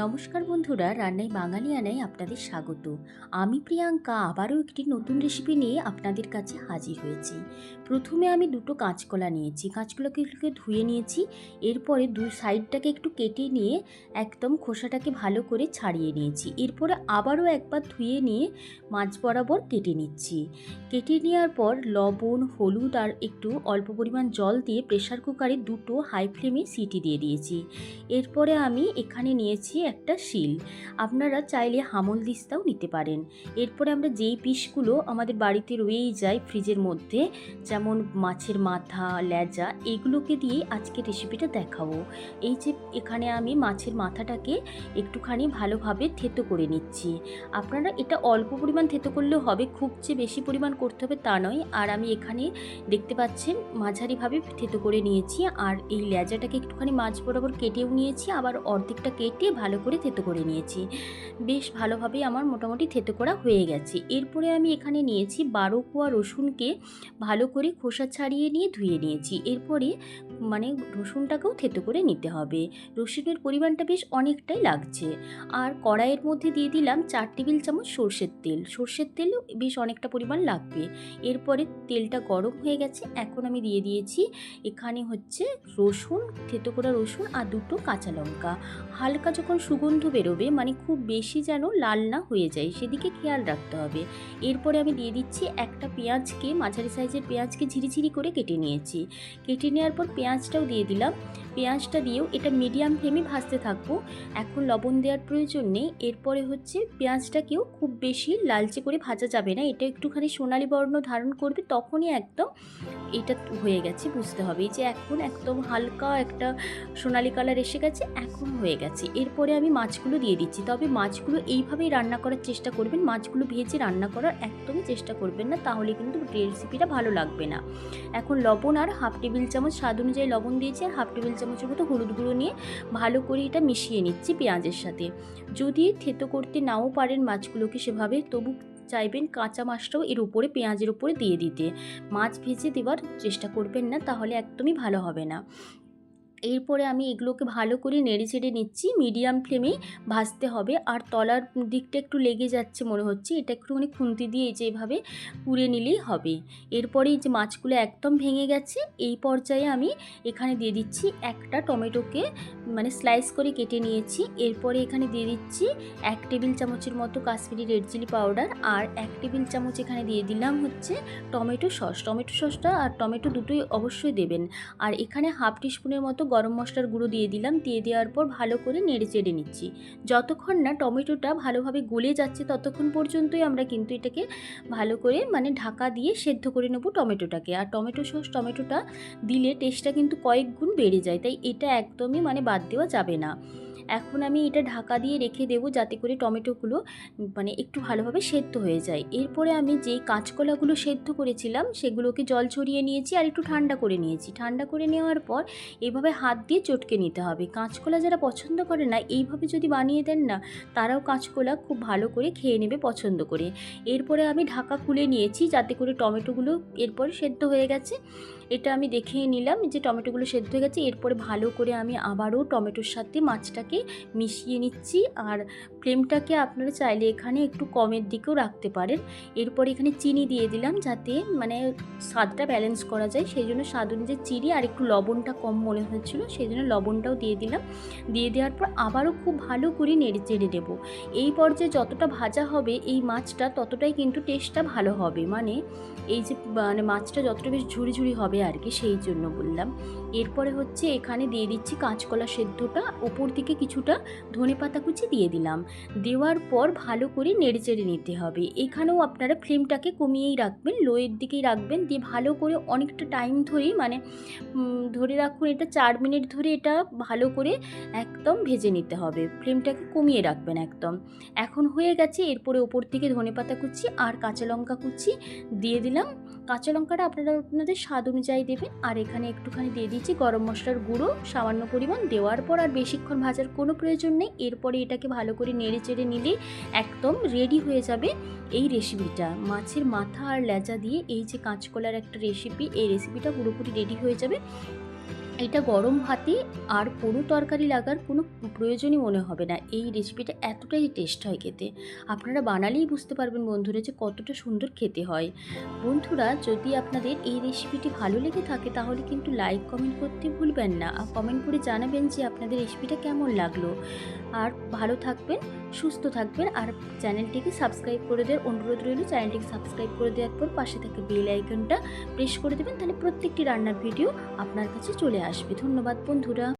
নমস্কার বন্ধুরা, রান্নায় বাঙালিয়ানায় আপনাদের স্বাগত। আমি প্রিয়াঙ্কা, আবারও একটি নতুন রেসিপি নিয়ে আপনাদের কাছে হাজির হয়েছি। প্রথমে আমি দুটো কাঁচকলা নিয়েছি। কাঁচকলাগুলোকে ধুয়ে নিয়েছি, এরপরে দুই সাইডটাকে একটু কেটে নিয়ে একদম খোসাটাকে ভালো করে ছাড়িয়ে নিয়েছি। এরপরে আবারও একবার ধুয়ে নিয়ে মাছ বরাবর কেটে নিচ্ছি। কেটে নেওয়ার পর লবণ, হলুদ আর একটু অল্প পরিমাণ জল দিয়ে প্রেসার কুকারে দুটো হাই ফ্লেমে সিটি দিয়ে দিয়েছি। এরপরে আমি এখানে নিয়েছি একটা শিল। আপনারা চাইলে হামল দিস্তাও নিতে পারেন। এরপরে আমরা যেই পিসগুলো আমাদের বাড়িতে রয়েই যায় ফ্রিজের মধ্যে, যেমন মাছের মাথা, লেজা, এগুলোকে দিয়ে আজকে রেসিপিটা দেখাবো। এই যে এখানে আমি মাছের মাথাটাকে একটুখানি ভালোভাবে থেতো করে নিচ্ছি। আপনারা এটা অল্প পরিমাণ থেতো করলেও হবে, খুব যে বেশি পরিমাণ করতে হবে তা নয়। আর আমি এখানে দেখতে পাচ্ছেন মাঝারিভাবে থেতো করে নিয়েছি। আর এই লেজাটাকে একটুখানি মাছ বরাবর কেটেও নিয়েছি, আবার অর্ধেকটা কেটে ভালো করে থেতো করে নিয়েছি। বেশ ভালোভাবেই আমার মোটামুটি থেতো করা হয়ে গেছে। এরপরে আমি এখানে নিয়েছি বারো কোয়া রসুনকে ভালো করে খোসা ছাড়িয়ে নিয়ে ধুয়ে নিয়েছি। এরপরে মানে রসুনটাকেও থেতো করে নিতে হবে। রসুনের পরিমাণটা বেশ অনেকটাই লাগছে। আর কড়াইয়ের মধ্যে দিয়ে দিলাম চার টেবিল চামচ সর্ষের তেল। সর্ষের তেলও বেশ অনেকটা পরিমাণ লাগবে। এরপরে তেলটা গরম হয়ে গেছে। এখন আমি দিয়ে দিয়েছি এখানে হচ্ছে রসুন, থেতো করা রসুন আর দুটো কাঁচা লঙ্কা। হালকা যখন সুগন্ধ বেরোবে মানে খুব বেশি যেন লাল না হয়ে যায়, সেদিকে খেয়াল রাখতে হবে। এরপরে আমি দিয়ে দিচ্ছি একটা পেঁয়াজকে, মাঝারি সাইজের পেঁয়াজকে ঝিরিঝিরি করে কেটে নিয়েছি। কেটে নেওয়ার পর পেঁয়াজটাও দিয়ে দিলাম। পেঁয়াজটা দিয়েও এটা মিডিয়াম ফ্লেমে ভাজতে থাকব। এখন লবণ দেওয়ার প্রয়োজন নেই। এরপরে হচ্ছে পেঁয়াজটাকেও খুব বেশি লালচে করে ভাজা যাবে না। এটা একটুখানি সোনালি বর্ণ ধারণ করবে, তখনই একদম এটা হয়ে গেছে, বুঝতে হবে। যে এখন একদম হালকা একটা সোনালি কালার এসে গেছে, এখন হয়ে গেছে। এরপরে আমি মাছগুলো দিয়ে দিচ্ছি। তবে মাছগুলো এইভাবেই রান্না করার চেষ্টা করবেন। মাছগুলো ভেজে রান্না করার একদমই চেষ্টা করবেন না, তাহলে কিন্তু রেসিপিটা ভালো লাগবে না। এখন লবণ আর হাফ টেবিল চামচ স্বাদ অনুযায়ী লবণ দিয়েছি আর হাফ টেবিল চামচের মতো হলুদ গুঁড়ো নিয়ে ভালো করে এটা মিশিয়ে নিচ্ছি পেঁয়াজের সাথে। যদি থেতো করতে নাও পারেন মাছগুলোকে সেভাবে, তবু চাইবেন কাঁচা মাছটাও এর উপরে, পেঁয়াজের উপরে দিয়ে দিতে। মাছ ভেজে দেওয়ার চেষ্টা করবেন না, তাহলে একদমই ভালো হবে না। এরপরে আমি এগুলোকে ভালো করে নেড়ে চেড়ে নিচ্ছি। মিডিয়াম ফ্লেমে ভাজতে হবে। আর তলার দিকটা একটু লেগে যাচ্ছে মনে হচ্ছে। এটা একটুখানি খুন্তি দিয়ে যে এভাবে পুড়ে নিলেই হবে। এরপরে এই যে মাছগুলো একদম ভেঙে গেছে, এই পর্যায়ে আমি এখানে দিয়ে দিচ্ছি একটা টমেটোকে মানে স্লাইস করে কেটে নিয়েছি। এরপরে এখানে দিয়ে দিচ্ছি এক টেবিল চামচের মতো কাশ্মীরি রেড চিলি পাউডার আর এক টেবিল চামচ এখানে দিয়ে দিলাম হচ্ছে টমেটো সস। টমেটো সসটা আর টমেটো দুটোই অবশ্যই দেবেন। আর এখানে হাফ টিস্পুনের মতো গরম মশলার গুঁড়ো দিয়ে দিলাম। দিয়ে দেওয়ার পর ভালো করে নেড়ে চেড়ে নিচ্ছি। যতক্ষণ না টমেটোটা ভালোভাবে গলে যাচ্ছে ততক্ষণ পর্যন্তই আমরা কিন্তু এটাকে ভালো করে মানে ঢাকা দিয়ে সেদ্ধ করে নেব টমেটোটাকে। আর টমেটো সস, টমেটোটা দিলে টেস্টটা কিন্তু কয়েক গুণ বেড়ে যায়। তাই এটা একদমই মানে বাদ দেওয়া যাবে না। এখন আমি এটা ঢাকা দিয়ে রেখে দেবো যাতে করে টমেটোগুলো মানে একটু ভালোভাবে সেদ্ধ হয়ে যায়। এরপরে আমি যেই কাঁচকলাগুলো সেদ্ধ করেছিলাম, সেগুলোকে জল ছড়িয়ে নিয়েছি আর একটু ঠান্ডা করে নিয়েছি। ঠান্ডা করে নেওয়ার পর এভাবে হাত দিয়ে চটকে নিতে হবে। কাঁচকলা যারা পছন্দ করে না, এইভাবে যদি বানিয়ে দেন না, তারাও কাঁচকলা খুব ভালো করে খেয়ে নেবে পছন্দ করে। এরপরে আমি ঢাকা খুলে নিয়েছি যাতে করে টমেটোগুলো এরপরে সেদ্ধ হয়ে গেছে। এটা আমি দেখে নিলাম যে টমেটোগুলো সেদ্ধ হয়ে গেছে। এরপরে ভালো করে আমি আবারও টমেটোর সাথে মাছটাকে মিশিয়ে নিচ্ছি আর ফ্লেমটাকে আপনারা চাইলে এখানে একটু কমের দিকেও রাখতে পারেন। এরপর এখানে চিনি দিয়ে দিলাম যাতে মানে স্বাদটা ব্যালেন্স করা যায়। সেই জন্য স্বাদ অনুযায়ী চিনি আর একটু লবণটা কম মনে হচ্ছিল, সেই জন্য লবণটাও দিয়ে দিলাম। দিয়ে দেওয়ার পর আবারও খুব ভালো করে নেড়ে চেড়ে দেবো। এই পর্যায়ে যতটা ভাজা হবে এই মাছটা ততটাই কিন্তু টেস্টটা ভালো হবে। মানে এই যে মানে মাছটা যতটা বেশ ঝুড়ি ঝুড়ি হবে আর কি, সেই জন্য বললাম। এরপরে হচ্ছে এখানে দিয়ে দিচ্ছি কাঁচকলা সেদ্ধটা। ওপর দিকে কিছুটা ধনে পাতা কুচি দিয়ে দিলাম। দেওয়ার পর ভালো করে নেড়ে চেড়ে নিতে হবে। এখানেও আপনারা ফ্লেমটাকে কমিয়েই রাখবেন, লোয়ের দিকেই রাখবেন। দিয়ে ভালো করে অনেকটা টাইম ধরেই মানে ধরে রাখুন এটা চার মিনিট ধরে এটা ভালো করে একদম ভেজে নিতে হবে। ফ্লেমটাকে কমিয়ে রাখবেন একদম। এখন হয়ে গেছে, এরপরে ওপর থেকে ধনে পাতা কুচি আর কাঁচা লঙ্কা কুচি দিয়ে দিলাম। কাঁচা লঙ্কাটা আপনারা আপনাদের স্বাদ অনুযায়ী দেবেন। আর এখানে একটুখানি দিয়ে দিচ্ছি গরম মশলার গুঁড়ো। সামান্য পরিমাণ দেওয়ার পর আর বেশিক্ষণ ভাজার কোনো প্রয়োজন নেই। এরপরে এটাকে ভালো করে নেড়ে চেড়ে নিলে একদম রেডি হয়ে যাবে এই রেসিপিটা মাছের মাথা আর লেজা দিয়ে এই যে কাঁচকলার একটা রেসিপি এই রেসিপিটা পুরোপুরি রেডি হয়ে যাবে। এটা গরম ভাতে আর কোনো তরকারি লাগার কোনো প্রয়োজনই মনে হবে না। এই রেসিপিটা এতটাই টেস্ট হয় খেতে। আপনারা বানালেই বুঝতে পারবেন বন্ধুরা যে কতটা সুন্দর খেতে হয়। বন্ধুরা, যদি আপনাদের এই রেসিপিটি ভালো লেগে থাকে, তাহলে কিন্তু লাইক কমেন্ট করতে ভুলবেন না। আর কমেন্ট করে জানাবেন যে আপনাদের রেসিপিটা কেমন লাগল। আর ভালো থাকবেন। সুস্থ থাকবেন আর চ্যানেলটিকে সাবস্ক্রাইব করে দেওয়ার অনুরোধ রইল। চ্যানেলটিকে সাবস্ক্রাইব করে দেওয়ার পর পাশে থাকা বেল আইকনটা প্রেস করে দেবেন, তাহলে প্রত্যেকটি রান্নার ভিডিও আপনার কাছে চলে আসবে। ধন্যবাদ বন্ধুরা।